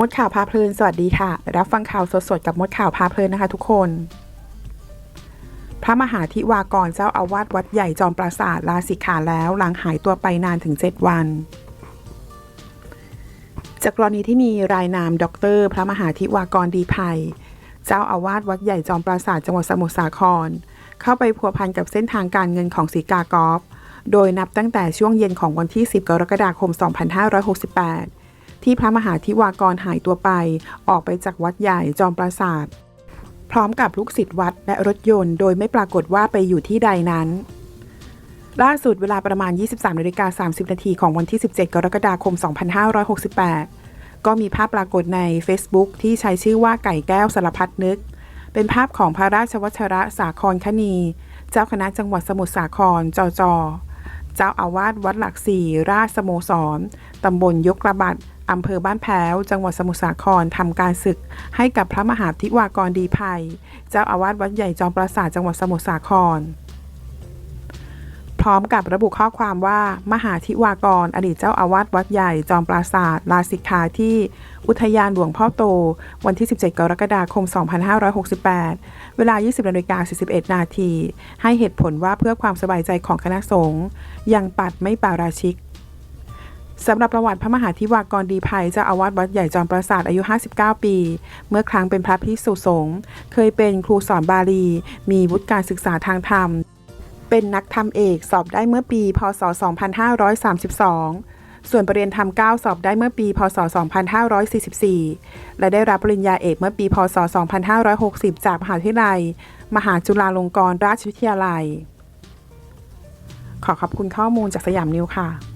มดข่าวพาเพลิน สวัสดีค่ะ รับฟังข่าวสดๆ กับมดข่าวพาเพลินนะคะทุกคน พระมหาธิวากรเจ้าอาวาสวัดใหญ่จอมปราสาทลาสิกขาแล้วหลังหายตัวไปนานถึง 7 วัน จากกรณีที่มีรายนามด็อกเตอร์พระมหาธิวากรดีภัย เจ้าอาวาสวัดใหญ่จอมปราสาทจังหวัดสมุทรสาคร เข้าไปพัวพันกับเส้นทางการเงินของสีกากอฟโดยนับตั้งแต่ช่วงเย็นของวันที่ 10 กรกฎาคม 2568 ที่พระมหาธิวากรหายตัวไป ออกไปจากวัดใหญ่จอมปราสาท พร้อมกับลูกศิษย์วัดและรถยนต์ โดยไม่ปรากฏว่าไปอยู่ที่ใดนั้นล่าสุดเวลาประมาณ 23นาฬิกา30 นาทีของวันที่ 17 กรกฎาคม 2568 ก็มีภาพปรากฏใน Facebook ที่ใช้ชื่อว่าไก่แก้วสารพัดนึก เป็นภาพของพระราชวัชระสาครคณี เจ้าคณะจังหวัดสมุทรสาครจอจอเจ้าอาวาสวัดหลักสี่ราชสโมสร ตำบลยกระบัด อำเภอบ้านแพ้ว จังหวัดสมุทรสาครทำการศึกให้กับพระมหาธิวากรดีภัย เจ้าอาวาสวัดใหญ่จอมปราสาทจังหวัดสมุทรสาคร พร้อมกับระบุข้อความว่า มหาธิวากร อดีตเจ้าอาวาสวัดใหญ่จอมปราสาทลาสิกขาที่อุทยานหลวงพ่อโต วันที่ 17 กรกฎาคม 2568 เวลา 20นาฬิกา41 นาที ให้เหตุผลว่าเพื่อความสบายใจของคณะสงฆ์ยังปัดไม่ปาราชิก สำหรับประวัติพระมหาธิวากรดีภัยเจ้าอาวาสวัดใหญ่จอมปราสาทอายุ 59 ปี เมื่อครั้งเป็นพระภิกษุสงฆ์เคยเป็นครูสอนบาลี มีวุฒิการศึกษาทางธรรม เป็นนักธรรมเอกสอบได้เมื่อปี พศ 2532 ส่วนปรริญญาธรรม9สอบได้เมื่อปี พศ 2544 และได้รับปริญญาเอกเมื่อปี พศ 2560 จากมหาวิทยาลัย มหาจุฬาลงกรณราชวิทยาลัย ขอขอบคุณข้อมูลจากสยามนิวค่ะ